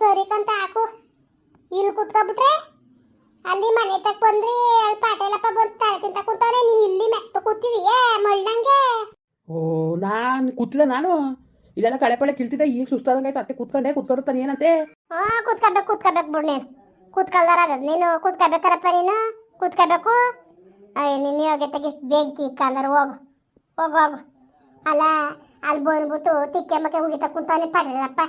ಸರಿ ಕಂತ ಹಾಕು. ಇಲ್ಲಿ ಕುತ್ಕೊಬಿಟ್ರೆ ಅಲ್ಲಿ ಮನೆ ತಕ್ ಬಂದ್ರಿ ಅಲ್ಲಿ ಪಾಟೇಲಪ್ಪ ಬಂದು ತಲೆ ತಿಂತ ಕೂತವ್ರೆ ನೀನು ಇಲ್ಲಿ ಮೆತ್ತ ಕೂತಿದೀಯೇ ಮಳ್ಳಂಗೆ ಓ ನಾನು ಕೂತಿಲ್ಲ ನಾನು. ಇಲ್ಲೆಲ್ಲ ಕಳೆ ಪಳೆ ಕಿಲ್ತಿದ್ದೆ ಈಗ ಸುಸ್ತಾದಂಗಾಯ್ತು ಅತ್ತೆ ಕೂತ್ಕೊಂಡೆ ಕೂತ್ಕೊಂಡಿರ್ತಾನೆ ಏನಂತೆ? ಹಾ ಕೂತ್ಕೋಬೇಕು ಕೂತ್ಕೋಬೇಕು ಬಿಡು ನೀನು. ಕೂತ್ಕೊಳ್ದಾರ ಅದ ನೀನು. ಕೂತ್ಕೋಬೇಕರಪ್ಪ ನೀನು. ಕೂತ್ಕೋಬೇಕು ಅಯ್ಯ ನಿನ್ನ ಯೋಗ್ಯತೆಗೆ ಇಷ್ಟು ಬೆಂಕಿ ಇಕ್ಕಂದ್ರೆ ಹೋಗು. ಹೋಗು ಹೋಗು. ಅಲ್ಲ ಅಲ್ಲಿ ಬಂದ್ಬಿಟ್ಟು ತಿಕ್ಕೆ ಮಕ್ಕೆ ಉಗಿತ ಕುಂತವನಿ ಪಡೆದಪ್ಪ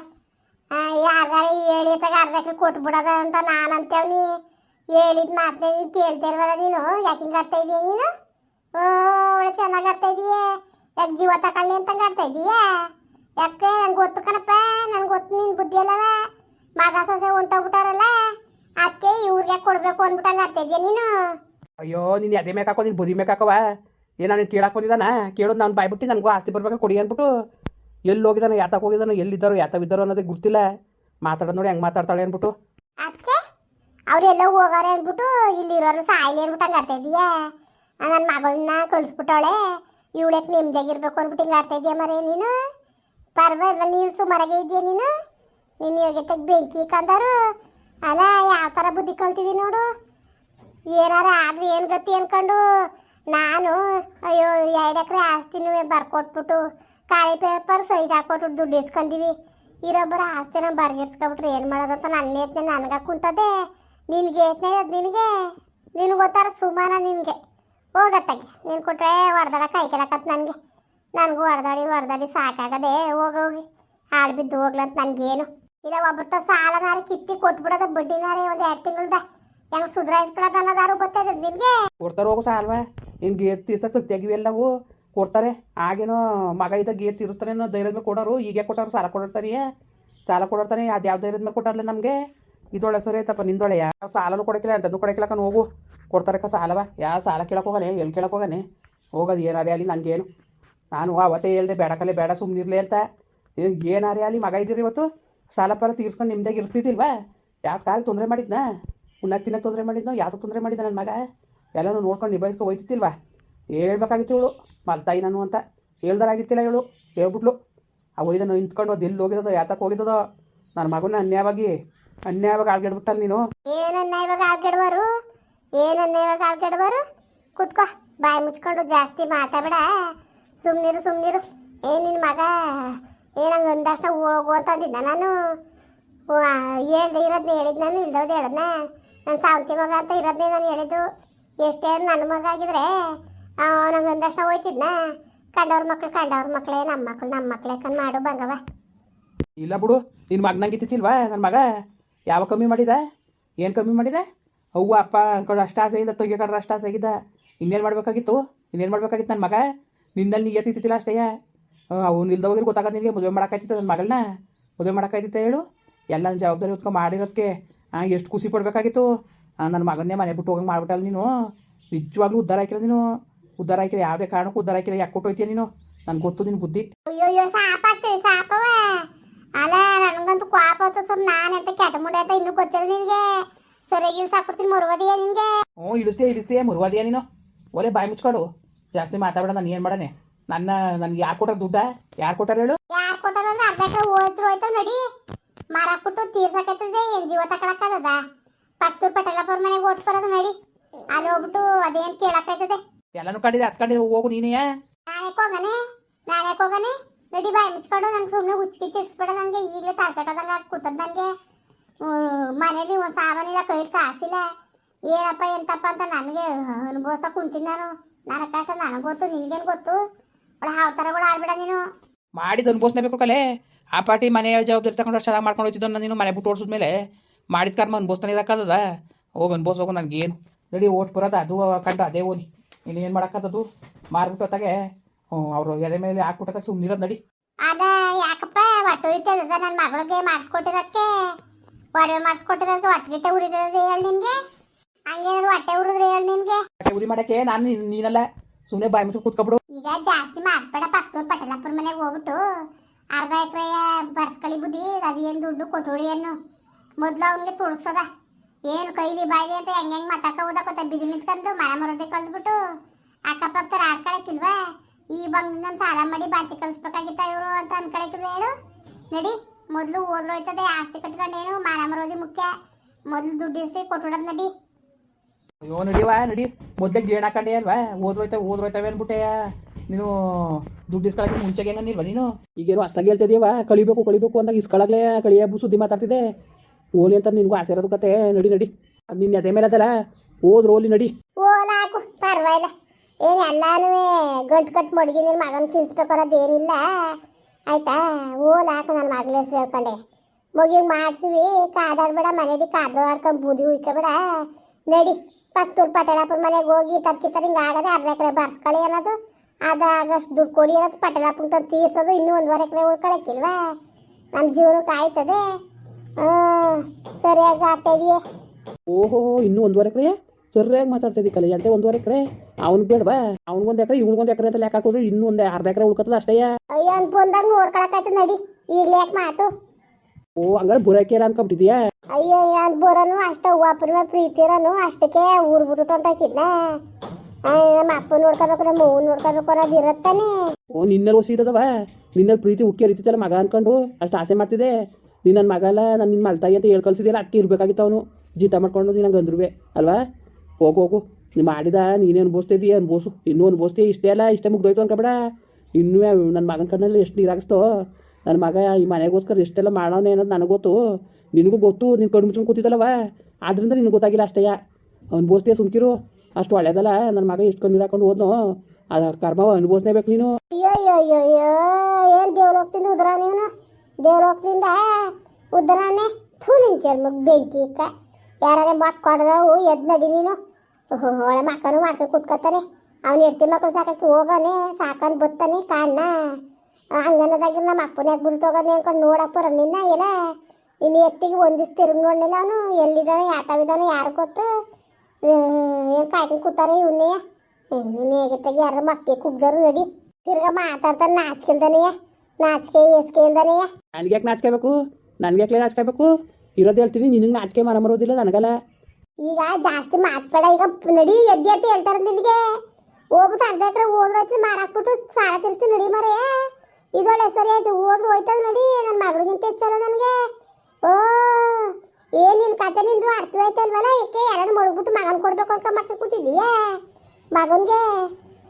ಹೇಳಿ ಕೊಟ್ಬಿಡದ ಅಂತ ನಾನು ಅಂತೇವ್ನಿ ಹೇಳಿದ ಮಾತನ್ನ ನೀನು ಕೇಳ್ತಿರ್ವಲ್ಲ ನೀನು. ಯಾಕೆ ಆಡ್ತಾ ಇದೀಯ ನೀನು? ಓ ಒಳ್ಳೆ ಚೆನ್ನಾಗಿ ಆಡ್ತಾ ಇದೀಯೇ. ಯಾಕೆ ಜೀವ ತಗೊಳ್ಳಿ ಅಂತ ಆಡ್ತಾ ಇದೀಯಾ? ಯಾಕೆ? ನನ್ಗೆ ಗೊತ್ತು ಕಣಪ್ಪ. ನನ್ಗೆ ಗೊತ್ತು ನಿನ್ನ ಬುದ್ಧಿ ಅಲ್ಲವ ಮಗ ಸೊಸೆ ಹೊಂಟೋಗ್ಬಿಟ್ಟಾರಲ್ಲ. ಅದಕ್ಕೆ ಇವ್ರಿಗೆ ಕೊಡ್ಬೇಕು ಅಂದ್ಬಿಟ್ಟಂಗೆ ಆಡ್ತಾ ಇದೀಯ ನೀನು? ಅಯ್ಯೋ, ನೀನು ಅದೇ ಮೇಕ್ ಹಾಕೋ, ನೀನು ಬುದ್ಧಿ ಮೇಕ್ ಹಾಕವ? ಏನ ನೀನು ಕೇಳಕ್ಕೆ ಬಂದಿದ್ದಾನ? ಕೇಳೋದು ನಾನು ಬಾಯ್ಬಿಟ್ಟು ನನಗೂ ಆಸ್ತಿ ಬರ್ಬೇಕು ಕೊಡಿ ಅಂದ್ಬಿಟ್ಟು. ಎಲ್ಲಿ ಹೋಗಿದ್ದಾನೆ ಯಾತಕ್ಕೆ ಹೋಗಿದ್ದಾನೋ, ಎಲ್ಲಿದ್ದಾರೋ ಯಾತವಿದ್ದಾರೋ ಅನ್ನೋದೇ ಗುರ್ತಿಲ್ಲ ಮಾತಾಡೋದು ನೋಡಿ ಹೆಂಗೆ ಮಾತಾಡ್ತಾಳೆ ಅನ್ಬಿಟ್ಟು ಅದಕ್ಕೆ ಅವರೆಲ್ಲ ಹೋಗಾರೆ ಅಂದ್ಬಿಟ್ಟು ಇಲ್ಲಿರೋರು ಸಾಯ್ಲಿ ಅಂದ್ಬಿಟ್ಟು ಹಂಗೆ ಆಡ್ತಾ ನನ್ನ ಮಗಳನ್ನ ಕಳಿಸ್ಬಿಟ್ಟವಳೆ. ಇವಳಕ್ಕೆ ನಿಮ್ದಾಗಿರ್ಬೇಕು ಅಂದ್ಬಿಟ್ಟು ಹಿಂಗೆ ಆಡ್ತಾ ಇದೀಯ ಮರೆ ನೀನು? ಪರವಾಗಿಲ್ಲ ನೀನು ಸುಮಾರಾಗೆ ಇದೆಯಾ ನೀನು? ನೀನು ಯೋಗ್ಯತೆ ಬೆಂಕಿ ಕಂದರು ಅಲ್ಲ, ಯಾವ ಥರ ಬುದ್ಧಿ ಕಲ್ತಿದ್ದೀನಿ ನೋಡು. ಏನಾರ ಆದ್ರೆ ಏನು ಗತಿ ಅನ್ಕೊಂಡು ನಾನು, ಅಯ್ಯೋ, ಎರಡು ಎಕರೆ ಆಸ್ತಿನೂ ಬರ್ಕೊಟ್ಬಿಟ್ಟು ಕಾಯಿ ಪೇಪರ್ ಸೈಜ್ ಹಾಕೊಟ್ಬಿಟ್ಟು ದುಡ್ಡು ಇಸ್ಕೊಂಡಿವಿ ಇರೊಬ್ಬರ ಆಸ್ತಿನ ಬರ್ಗಿರ್ಸ್ಕೊಬಿಟ್ರೆ ಏನು ಮಾಡೋದಂತ ನನ್ನ ಯತ್ನೆ ನನಗೆ ಕುಂತದೆ. ನಿನಗೆ ಯತ್ನೆ ನಿನಗೆ. ನಿನಗೆ ಗೊತ್ತಾರ ಸುಮಾನ ನಿನಗೆ. ಹೋಗತ್ತಾಗೆ. ನೀನು ಕೊಟ್ಟರೆ ಹೊಡೆದಾಡ ಕೈ ಕೆಳಕತ್ ನನಗೆ. ನನಗೂ ಹೊಡೆದಾಡಿ ಹೊಡೆದಾಡಿ ಸಾಕಾಗದೆ ಹೋಗ, ಹೋಗಿ. ಹಾಳು ಬಿದ್ದು ಹೋಗ್ಲಂತ ನನಗೇನು. ಇಲ್ಲ ಒಬ್ಬರ್ತ ಸಾಲನಾರು ಕಿತ್ತಿ ಕೊಟ್ಬಿಡೋದ ಬಡ್ಡಿನಾರೇ ಒಂದು ಎರಡು ತಿಂಗಳದ. ಹೆಂಗೆ ಸುಧಾರಿಸ್ಬಿಡೋದು ಅನ್ನೋದಾರು ಗೊತ್ತಾಯ್ತದ ನಿನಗೆ? ಕೊಡ್ತಾರ ಹೋಗು ನಿನ್ಗೆ ಎತ್ತಿ ತೀರ್ಸಕ್ಕೆ ಶಕ್ತಿ ಆಗಿವಿ ಎಲ್ಲ ನಾವು ಕೊಡ್ತಾರೆ. ಆಗೇನೋ ಮಗ ಇದ್ದ ತೀರಿಸ್ತಾರೆ ಅನ್ನೋ ಧೈರ್ಯದ ಮೇಲೆ ಕೊಡೋರು. ಈಗ ಕೊಟ್ಟರು ಸಾಲ ಕೊಡಿರ್ತಾನೆ ಸಾಲ ಕೊಡ್ತಾರೆ ಅದು ಯಾವ ಧೈರ್ಯದ ಮೇಲೆ ಕೊಟ್ಟಾರಲ್ಲ ನಮಗೆ? ಇದೊಳೆ ಸರಿ ಆಯ್ತಪ್ಪ ನಿಂದೊಳೆ ಯಾವ ಸಾಲನೂ ಕೊಡಕ್ಕಿಲ್ಲ ಅಂತಂದು ಕೊಡಕ್ಕಿಲ್ಲ ಕಣ್ ಹೋಗು. ಕೊಡ್ತಾರೆ ಕ ಸಾಲವ. ಯಾವ ಸಾಲ ಕೇಳಕ್ಕೆ ಹೋಗಲಿ ಎಲ್ಲಿ ಕೇಳಕ್ಕೆ ಹೋಗನೆ? ಹೋಗೋದು, ಏನಾರೇ ಅಲ್ಲಿ ನನಗೇನು ನಾನು ಅವತ್ತೇ ಹೇಳ್ದೆ ಬೇಡಕಲ್ಲೇ ಕಲೆ, ಬೇಡ ಸುಮ್ಮನಿರಲಿ ಅಂತ. ಏನಾರೇ ಅಲ್ಲಿ ಮಗ ಇದ್ದೀರಿ ಇವತ್ತು? ಸಾಲ ಪಾಲ ತೀರ್ಸ್ಕೊಂಡು ನಿಮ್ದಾಗ ಇರ್ತಿದ್ದಿಲ್ವಾ? ಯಾವ ಕಾಲ ತೊಂದರೆ ಮಾಡಿದ್ನಾ? ಉಣ್ಣಕ್ಕೆ ತಿನ್ನಕ್ಕೆ ತೊಂದರೆ ಮಾಡಿದ್ನೋ? ಯಾವ್ದು ತೊಂದರೆ ಮಾಡಿದ್ನ ನನ್ನ ಮಗ? ಎಲ್ಲನೂ ನೋಡ್ಕೊಂಡು ನಿಭಾಯಿಸ್ಕೊ ಹೋಯ್ತಿಲ್ವಾ ಹೇಳ್ಬೇಕಾಗಿತ್ತು ಇವಳು. ಮಲ್ತಾಯಿ ನಾನು ಅಂತ ಹೇಳ್ದಾರಾಗಿತ್ತಿಲ್ಲ ಇವಳು. ಹೇಳ್ಬಿಟ್ಲು. ಆ ಒಯ್ದನು ನಿಂತ್ಕೊಂಡು ಅದು ಎಲ್ಲಿ ಹೋಗಿದ್ದೋ ಯಾತಕ್ಕೆ ಹೋಗಿದ್ದದೋ. ನನ್ನ ಮಗನ ಅನ್ಯಾಯವಾಗಿ ಅನ್ಯಾಯವಾಗಿ ಆಳ್ಗೆಡ್ಬಿಟ್ಟಲ್ಲ ನೀನು. ಆಲ್ಗೆಡ್ವರು ಏನನ್ನ ಇವಾಗ ಆಲ್ಗೆಡ್ವರು ಕುತ್ಕೋ, ಬಾಯಿ ಮುಚ್ಕೊಂಡು ಜಾಸ್ತಿ ಮಾತಾಡಬೇಡ. ಸುಮ್ನಿರು ಸುಮ್ನಿರು. ಏ ನಿನ್ನ ಮಗ ಏನಂಗೆ ಒಂದಷ್ಟ ಹೋಗು ಅಂತಂದಿದ್ದ ನಾನು? ಹೇಳ್ದೆ ಇರೋದನ್ನ ಹೇಳಿದ್ ನಾನು, ಇಲ್ದೋದು ಹೇಳದ್ನ? ನನ್ನ ಸಾವಂತಿ ಮಗ ಅಂತ ಇರೋದನ್ನೇ ನಾನು ಹೇಳಿದ್ದು. ಎಷ್ಟೇ ನನ್ನ ಮಗ ಆಗಿದ್ರೆ ನಂಗೆ ಒಂದಷ್ಟು ಹೋಯ್ತಿದ್ನ. ಕಂಡವ್ರ ಮಕ್ಳು, ಕಂಡವ್ರ ನಮ್ಮ ಮಕ್ಳು ನಮ್ಮ ಮಕ್ಳೇ ಕಣ್ ಮಾಡು ಬಂಗವ ಇಲ್ಲ ಬಿಡು ನಿನ್ನ ಮಗನಂಗೆ ನನ್ನ ಮಗ? ಯಾವ ಕಮ್ಮಿ ಮಾಡಿದ? ಏನು ಕಮ್ಮಿ ಮಾಡಿದ? ಅವ್ವ, ಅಪ್ಪ ಅನ್ಕೊಂಡು ಅಷ್ಟು ಆಸೆಯಿಂದ ಅಷ್ಟು ಆಸೆ ಆಗಿದ್ದ ಇನ್ನೇನು ಮಾಡಬೇಕಾಗಿತ್ತು? ಇನ್ನೇನು ಮಾಡಬೇಕಾಗಿತ್ತು ನನ್ನ ಮಗ? ನಿನ್ನಲ್ಲಿ ನೀ ಎತ್ತಿತ್ತಿಲ್ಲ ಅಷ್ಟೇ. ಅವ್ನು ಇಲ್ದ ಹೋಗಿದ್ರೆ ಗೊತ್ತಾಗತ್ತೆ ನಿನಗೆ, ಮದುವೆ ಮಾಡೋಕ್ಕಾಯ್ತಿತ್ತು ನನ್ನ ಮಗಳನ್ನ ಮದುವೆ ಮಾಡೋಕ್ಕಾಯ್ತಿತ್ತ ಹೇಳು? ಎಲ್ಲ ನನ್ನ ಜವಾಬ್ದಾರಿ ಹೊತ್ಕೊಂಡು ಮಾಡಿರೋದಕ್ಕೆ ಎಷ್ಟು ಖುಷಿ ಪಡಬೇಕಾಗಿತ್ತು? ನನ್ನ ಮಗನ್ನೇ ಮನೆ ಬಿಟ್ಟು ಹೋಗಂಗೆ ಮಾಡ್ಬಿಟ್ಟಲ್ಲ ನೀನು? ನಿಜವಾಗ್ಲೂ ಉದ್ಧಾರ ಹಾಕಿರೋ ನೀನು? ಉದ್ಧಾರ ಹಾಕಿದ್ರೆ ಯಾವುದೇ ಕಾರಣಕ್ಕೂ ಉದ್ದಾರ ಹಾಕಿದ್ರೆ ಯಾಕೆ ಕೊಟ್ಟೋಯ್ತೀಯ ನೀನು? ನನ್ಗೆ ಗೊತ್ತು ನಿನ್ನ ಬುದ್ಧಿ. ಅಯ್ಯೋ ಸಾಪಾಗ್ತದೆ ಸಾಪವೇ. ಅಲ್ಲ ನನಗಂತೂ ಕೋಪ ಆಯ್ತು ಸ್ವಲ್ಪ ನಾನು ಅಂತ ಕೆಟ್ಟ ಮುಡಿ ಅಂತ ಇನ್ನೂ ಗೊತ್ತಿಲ್ಲ ನಿನಗೆ. ಸರಿಯಾಗಿ ಸಾಕ್ಬಿಡ್ತೀನಿ ಮುರುವಾದಿಯ ನಿನಗೆ? ಹ್ಞೂ ಇಳಿಸ್ತೀಯ ಇಳಿಸ್ತೀಯ ಮುರುವಾದಿಯ ನೀನು? ಒಲೆ ಬಾಯಿ ಮುಚ್ಕೊಡು ಜಾಸ್ತಿ ಮಾತಾಡೋಣ ನಾನು ಏನು ಮಾಡನೆ ನನ್ನ ನನಗೆ ಯಾರು ಕೊಟ್ಟಾರ ದುಡ್ಡ? ಯಾರು ಕೊಟ್ಟಾರ ಹೇಳು? ಯಾರು ಕೊಟ್ಟಾರ ಅಂದ್ರೆ ಅರ್ಧ ಕಡೆ ಹೋದ್ರು ಹೋಯ್ತು ನಡಿ. ಮಾರಾಕ್ಬಿಟ್ಟು ತೀರ್ಸಕತ್ತದೆ ಏನು ಜೀವ ತಕೊಳಕ್ಕದ ಪಕ್ಕದ ಪಟೇಲಪ್ಪರ ಮನೆಗೆ ಓಟ್ ಬರೋದು ನಡಿ. ಅಲ್ಲಿ ಹೋಗ್ಬಿಟ್ಟು ಅದೇನು ಕೇಳಕ್ಕಾಯ್ತದೆ ಎಲ್ಲನೂ ಕಡಿದೆ ಹತ್ಕೊಂಡಿರೋ ಹೋಗು ನೀನೇ. ನಾನೇ ಹೋಗನೆ ನಾನೇ ಹೋಗನೆ ನಡಿ ಬಾಯಿ ಮುಚ್ಕೊಂಡು ನಂಗೆ ಸುಮ್ಮನೆ ಹುಚ್ಚಿಗೆ ಚಿಡ್ಸ್ಬೇಡ ನನಗೆ ಈಗಲೇ ತಾಳ್ಕಟ್ಟೋದಂಗೆ ಕೂತದ ನನಗೆ ಮನೇಲಿ ಒಂದು ಸಾಮಾನಿಲ್ಲ ಕೈ ಕಾಸಿಲ್ಲ ಏನಪ್ಪ ಎಂತಪ್ಪ ಅಂತ ನನಗೆ ಅನುಭವಿಸ್ತಾ ಕುಂತೀನಿ ನಾನು. ನನ್ನ ಕಷ್ಟ ನನಗೆ ಗೊತ್ತು ನಿನ್ಗೇನು ಗೊತ್ತು? ಅವಳ ಹಾವು ಥರಗಳು ಆಡ್ಬೇಡ ನೀನು. ಮಾಡಿದ ಅನ್ಭವಿಸ್ಲೇಬೇಕು ಕಲೆ. ಆ ಪಾರ್ಟಿ ಮನೆಯ ಜವಾಬ್ದಾರಿ ತಗೊಂಡು ಚೆನ್ನಾಗಿ ಮಾಡ್ಕೊಂಡು ನಾನು ನೀನು ಮನೆ ಬಿಟ್ಟು ಓಡಿಸಿದ್ಮೇಲೆ ಮಾಡಿದ ಕರ್ಮ ಅನುಭವಿಸ್ತಾನೆ ಇರೋಕ್ಕದ ಹೋಗಿ ಅನುಭವಿಸೋಗು ಹೋಗು ನನಗೇನು. ರೆಡಿ ಓಟ್ ಬರೋದು ಅದು ಕಂಡು ಅದೇ ಓಲಿ. ಇನ್ನು ಏನು ಮಾಡೋಕ್ಕದ್ದು ಮಾರ್ಬಿಟ್ಟು ಹೊತ್ತಾಗೆ ಹ್ಞೂ ಅವರು ಎದೆ ಮೇಲೆ ಹಾಕ್ಬಿಟ್ಟಾಗ ಸುಮ್ಮನಿರೋದು ನಡಿ. ಅದ ಯಾಕಪ್ಪ ಒಟ್ಟು ಉರಿತದ ನನ್ನ ಮಗಳಿಗೆ ಮಾಡಿಸ್ಕೊಟ್ಟಿರೋದಕ್ಕೆ? ಒಡವೆ ಮಾಡಿಸ್ಕೊಟ್ಟಿರೋದಕ್ಕೆ ಹೊಟ್ಟೆ ಗಿಟ್ಟೆ ಉರಿತದೆ ಹೇಳಿ ನಿನಗೆ? ಹಂಗೇನಾದ್ರು ಹೊಟ್ಟೆ ಉರಿದ್ರೆ ಹೇಳಿ ನಿನಗೆ? ಉರಿ ಮಾಡೋಕ್ಕೆ ನಾನು ನೀನ್- ನೀನಲ್ಲ ಸುಮ್ಮನೆ ಬಾಯಿ ಮುಚ್ಚು ಕೂತ್ಕೊಬಿಡು. ಈಗ ಜಾಸ್ತಿ ಮಾಡ್ಬೇಡ ಪಕ್ಕದ ಪಟೇಲಪ್ಪನ ಮನೆಗೆ ಹೋಗ್ಬಿಟ್ಟು ಅರ್ಧ ಎಕರೆಯ ಬರ್ಸ್ಕಳಿ ಬುದ್ಧಿ ಅದೇನು ದುಡ್ಡು ಕೊಟ್ಟುಳಿಯನ್ನು ಮೊದ್ಲು ಅವನಿಗೆ ತುಳ್ಸೋದ. ಏನು ಕೈಲಿ ಬಾಯ್ಲಿ ಅಂತ ಹೆಂಗ್ ಹೆಂಗ್ ಮಾತಾಕ ಓದಕೋತ ಬಿದ್ದು ನಿಂತ್ಕೊಂಡು ಮನೆ ಮರದೆ ಕಳ್ದ್ಬಿಟ್ಟು ಅಕ್ಕಪಕ್ಕರ ಆಡ್ಕೊಳಕ್ಕಿಲ್ವಾ ಈ ಬಂದು ನಮ್ಮ ಸಾಲ ಮಾಡಿ ಬಾಟಿ ಕಳಿಸ್ಬೇಕಾಗಿತ್ತ ಇವರು ಅಂತ ಅನ್ಕೊಳಕ್ಕಿಲ್ವ ಹೇಳು. ನಡಿ, ಮೊದಲು ಓದ್ರೋಯ್ತದೆ ಆಸ್ತಿ ಕಟ್ಕೊಂಡೇನು ಮನೆ ಮರೋದಿ ಮುಖ್ಯ. ಮೊದಲು ದುಡ್ಡು ಇರಿಸಿ ಕೊಟ್ಬಿಡೋದು ನಡಿ. ಅಯ್ಯೋ ನಡಿವಾ ನಡಿ. ಮೊದ್ಲೇ ಗೇಣ್ ಹಾಕೊಂಡೆ ಅಲ್ವಾ? ಓದ್ರೋಯ್ತವೆ ಓದ್ರೋಯ್ತವೆ ಅನ್ಬಿಟ್ಟೆ. ನೀನು ದುಡ್ಡು ಇಸ್ಕೊಳಕ್ಕೆ ಮುಂಚೆಗೆ ನಿಲ್ವಾ ನೀನು? ಈಗೇನು ಅಷ್ಟಾಗಿ ಹೇಳ್ತಿದೀವ ಕಳಿಬೇಕು ಕಳಿಬೇಕು ಅಂದಾಗ ಇಸ್ಕೊಳಗ್ಲೇ ಕಳಿಯ ಸುದ್ದಿ ಮಾತಾಡ್ತಿದ್ದೆ. ಓಲಿ ಅಂತ ನಿನ್ಗೂ ಆಸೆ ಇರೋದು ಕತೆ. ನಡಿ ನಡಿ. ಅದು ನಿನ್ನ ಅದೇ ಮೇಲೆ ಅದಲ್ಲ. ಓದ್ರ ಓಲಿ, ನಡಿ. ಓಲಾಕು, ಪರವಾಗಿಲ್ಲ. ಏನು ಎಲ್ಲಾನು ಗಂಟು ಕಟ್ ಮಡ್ಗಿ ನಿನ್ನ ಮಗನ ತಿನ್ಸ್ಬೇಕನ್ನೋದು ಏನಿಲ್ಲ. ಆಯ್ತಾ? ಓಲಾಕು ನನ್ನ ಮಗಳ ಹೆಸರು ಹೇಳ್ಕೊಂಡೆ. ಮಗಿಗೆ ಮಾಡಿಸಿವಿ. ಕಾದಾಡ್ಬೇಡ ಮನೇಲಿ ಕಾದು ಆಡ್ಕೊಂಡು ಬೂದಿ ಉಯ್ಕೊಬೇಡ. ನಡಿ ಪತ್ತೂರು ಪಟೇಲಪ್ಪನ ಮನೆಗೆ ಹೋಗಿ ತರ್ಕಿ ತರ್ ಹಿಂಗೆ ಆಗದೆ ಅರ್ಧ ಎಕರೆ ಬರ್ಸ್ಕೊಳ್ಳಿ ಅನ್ನೋದು. ಅದು ಆಗಷ್ಟು ದುಡ್ಡು ಕೊಡಿ ಅನ್ನೋದು ಪಟೇಲಪ್ಪನ ತಂದು ತೀರ್ಸೋದು ಇನ್ನೂ ಒಂದುವರೆ ಎಕರೆ ಉಳ್ಕೊಳಕ್ಕಿಲ್ವಾ ನಮ್ಮ ಜೀವನಕ್ಕೆ ಆಯ್ತದೆ. ಸರಿಯಾಗಿ ಆಗ್ತಾ ಇದೆಯೇ. ಓಹೋ ಇನ್ನೂ ಒಂದೂವರೆ ಎಕರೆ? ಸರಿಯಾಗಿ ಮಾತಾಡ್ತಾ ಕಲೆ. ಎಂಟೆ ಒಂದೂವರೆ ಎಕರೆ? ಅವ್ನು ಬೇಡವಾ ಅವ್ನಿಗೊಂದು ಎಕರೆ ಇವ್ನಿಗೊಂದು ಎಕರೆ ಅಂತ ಲೆಕ್ಕ ಹಾಕಿದ್ರೆ ಇನ್ನೂ ಒಂದು ಅರ್ಧ ಎಕರೆ ಉಳ್ಕತ್ತದ ಅಷ್ಟೇ. ಅಯ್ಯೋ ಅಂತ ಬಂದಾಗ ನೋಡ್ಕೊಳಕಾಯ್ತು ನಡಿ. ಈಗ್ಲೇ ಯಾಕೆ ಮಾತು? ಓ ಹಂಗಾರೆ ಬುರಾಕೇರ ಅನ್ಕೊಂಬಿಟ್ಟಿದ್ಯಾ? ಅಯ್ಯೋ ಅಂತ ಬರೋನು ಅಷ್ಟೆ ಅಪ್ಪನ ಮೇಲೆ ಪ್ರೀತಿ ಇರೋನು ಅಷ್ಟಕ್ಕೆ ಊರ್ ಬಿಟ್ಟು ಹೊಂಟೋಯ್ತಿದ್ನ ನಮ್ಮ ಅಪ್ಪ ನೋಡ್ಕೋಬೇಕು ನಮ್ಮ ಅವ್ವ ನೋಡ್ಕೋಬೇಕು ಅನ್ನೋದು ಇರತ್ತಾನೆ. ಓ ನಿನ್ನಲ್ಲಿ ಒಸಿ ಇರೋದವ ನಿನ್ನಲ್ಲಿ ಪ್ರೀತಿ ಉಕ್ಕಿ ಹರಿತಿತ್ತಲ್ಲ ಮಗ ಅನ್ಕೊಂಡು. ಅಷ್ಟು ಆಸೆ ಮಾಡ್ತಿದ್ದೆ. ನೀನು ನನ್ನ ಮಗಲ್ಲ ನಾನು ನಿನ್ನ ಮಲ್ತಾಯಿ ಅಂತ ಹೇಳಿ ಕಳ್ಸಿದ್ಯಲ್ಲ ಅಕ್ಕಿ ಇರಬೇಕಾಗಿತ್ತು ಅವನು. ಜೀತ ಮಾಡ್ಕೊಂಡು ನಿನಗೆ ಹಂಗೆ ಅಂದ್ರುವೆ, ಅಲ್ವಾ? ಹೋಗು ಹೋಗು. ನೀ ಮಾಡಿದ, ನೀನೇ ಅನ್ಬೋಸ್ತಿದ್ದೀಯ ಅನ್ಬೋಸು ಇನ್ನೂ ಅನ್ಬೋಸ್ತೀಯ ಇಷ್ಟೇ ಅಲ್ಲ, ಇಷ್ಟೇ ಮುಗ್ದೋಯ್ತು ಅನ್ಕೊಬೇಡ. ಇನ್ನೂ ನನ್ನ ಮಗನ ಕಣ್ಣಲ್ಲಿ ಎಷ್ಟು ನೀರಾಗಿಸ್ತೋ. ನನ್ನ ಮಗ ಈ ಮನೆಗೋಸ್ಕರ ಎಷ್ಟೆಲ್ಲ ಮಾಡೋನೇ ಅನ್ನೋದು ನನಗೆ ಗೊತ್ತು. ನಿನಗೂ ಗೊತ್ತು, ನೀನು ಕಣ್ಣು ಮುಚ್ಕೊಂಡು ಕೂತಿದ್ದಲ್ಲವ ಆದ್ದರಿಂದ ನಿನಗೆ ಗೊತ್ತಾಗಿಲ್ಲ ಅಷ್ಟೇ. ಅನ್ಬೋಸ್ತೀಯ ಸುಮ್ಕಿರು. ಅಷ್ಟು ಒಳ್ಳೇದಲ್ಲ ನನ್ನ ಮಗ ಎಷ್ಟು ಕಣ್ಣೀರು ಹಾಕೊಂಡು ಹೋದ್ನೋ, ಅದು ಕರ್ಮವ ಅನ್ಬೋಸ್ನೇಬೇಕು ನೀನು. ಅಯ್ಯೋ ಅಯ್ಯೋ ಅಯ್ಯೋ ಅಯ್ಯೋ ಏನು ದೇವ್ಲೋಕ್ತಿಂದ ಉದ್ರ ನೀನು ದೇವ್ಲೋಕ್ತಿಂದ ಉದ್ರಾನೆ ಥೂ ನಿನ್ ಚರ್ಮಕ್ ಬೆಂಕಿ ಇಕ್ಕ. ಯಾರೇ ಮಕ್ ಕೊಡ್ದವು, ಎದ್ ನಡಿ ನೀನು. ಒಳ್ಳೆ ಮಕ್ಕನು ಮಾಡ್ಕೊ ಕೂತ್ಕೊತಾನೆ. ಅವ್ನು ಎಡ್ತಿ ಮಕ್ಕಳು ಸಾಕಕ್ಕೆ ಹೋಗೋನೆ ಸಾಕೊಂಡು ಬತ್ತಾನೆ ಕಾಣ್ಣ. ಹಂಗನದಾಗ ನಮ್ಮ ಅಪ್ಪನ್ಯಾಗ ಬಿಟ್ಟು ಹೋಗೋನೆ ಅನ್ಕೊಂಡು ನೋಡಪ್ಪ ಬರೋ ನಿನ್ನ ಎಲ್ಲ ಇನ್ನು ಎತ್ತಿಗೆ ಒಂದಿವ್ಸ ತಿರುಗಿ ನೋಡ್ಲಿಲ್ಲ ಅವನು ಎಲ್ಲಿದ್ದಾನೆ ಯಾತಾವಿದ್ದಾನೆ ಯಾರು ಗೊತ್ತು. ಏನು ಕಾಯ್ಕೊಂಡು ಕೂತಾರೆ ಇವನ್ನೇ ನೀನು ಹೇಗಿತ್ತಾಗ ಯಾರು ಮಕ್ಕಿ ಕುಗ್ದರು ನಡಿ. ತಿರ್ಗ ಮಾತಾಡ್ತಾನೆ ನಾಚಿಕೆಲ್ದಾನೆಯ. ನಾಚಿಕೆ ಎಸ್ಕೆ ಇಲ್ದಾನೆಯ ನನಗೆ ಯಾಕೆ ನಾಚ್ಕೋಬೇಕು ನನಗೆ ಯಾಕೆ ನಾಚ್ಕೋಬೇಕು ಇರೋದು ಹೇಳ್ತೀನಿ ನಿನಗೆ ನಾಚಿಕೆ ಮನ ಬರೋದಿಲ್ಲ ನನಗಲ್ಲ. ಈಗ ಜಾಸ್ತಿ ಮಾತಾಡ ಈಗ ನಡಿ ಎದ್ದೆ ಅಂತ ಹೇಳ್ತಾರೆ ನಿನಗೆ. ಹೋಗ್ಬಿಟ್ಟು ಅರ್ಧ ಎಕರೆ ಹೋದ್ರೈತಿ ಮಾರಾಕ್ಬಿಟ್ಟು ಸಾಲ ತೀರಿಸ್ತೀನಿ ನಡಿ ಮರೆ. ಇದೊಳ್ಳೆ ಸರಿ ಆಯ್ತು ಹೋದ್ರು ಹೋಯ್ತದ ನಡಿ ನನ್ನ ಮಗಳಿಗಿಂತ ಹೆಚ್ಚಲ್ಲ ನನಗೆ. ಓ ಏನು ನಿನ್ನ ಕತೆ ನಿಂದು ಅರ್ಥವಾಯ್ತಲ್ವಲ್ಲ ಏಕೆ ಎಲ್ಲರೂ ಮುಳುಗ್ಬಿಟ್ಟು ಮಗನ್ ಕೊಡ್ಬೇಕು ಅನ್ಕೊಂಡ್ ಮಾಡ್ಕೊಂಡು ಕೂತಿದ್ದೀಯ ಮಗನ್ಗೆ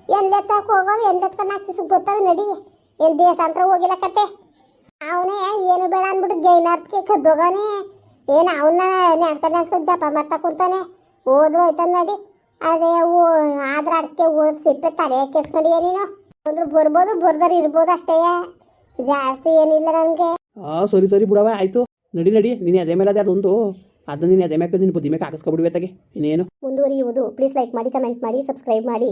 ಎಲ್ಲೆತ್ತಕ್ಕೆ ಹೋಗವ ಎಲ್ಲೆತ್ಕೊಂಡು ಹಾಕಿ ಗೊತ್ತವ ನಡಿ. ಏನ್ ದೇಶಾಂತರ ಹೋಗಿಲ್ಲ ಕತೆ. ಅವನೇ ಏನು ಬೇಡ ಅಂದ್ಬಿಟ್ಟು ಜೈನಾರ್ಥಕ್ಕೆ ಕದ್ದೋಗಾನೆ ಏನು ಅವನ್ನ ನೆನ್ಸ್ಕೊಂಡು ನೆನ್ಸ್ಕೊಂಡು ಜಪ ಮಾಡ್ತಾ ಕುಂತಾನೆ. ಹೋದ್ರು ಆಯ್ತದ ನಡಿ. ಅದೇ ಓ ಆದ್ರ ಅಡ್ಕೆ ಓದ್ ಸಿಪ್ಪೆ ತಲೆ ಕೆಡ್ಸ್ಕೊಂಡಿಯ ನೀನು. ಅಂದ್ರು ಬರ್ಬೋದು ಬರ್ದಾರ ಇರ್ಬೋದು ಅಷ್ಟೇ. ಜಾಸ್ತಿ ಏನಿಲ್ಲ ನನಗೆ. ಆ ಸರಿ ಸರಿ ಬಿಡವ ಆಯ್ತು. ನಡಿ ನಡಿ. ನೀನು ಅದೇ ಮೇಲೆ ಅದೇ ಅದೊಂದು. ಅದನ್ನ ನೀನು ಅದೇ ಮೇಲೆ ನಿನ್ನ ಬುದ್ಧಿ ಮೇಲೆ ಹಾಕಿಸ್ಕೊಬಿಡ್ಬೇತಾಗೆ ಇನ್ನೇನು? ಮುಂದುವರಿಯುವುದು. ಪ್ಲೀಸ್ ಲೈಕ್ ಮಾಡಿ ಕಮೆಂಟ್ ಮಾಡಿ ಸಬ್ಸ್ಕ್ರೈಬ್ ಮಾಡಿ.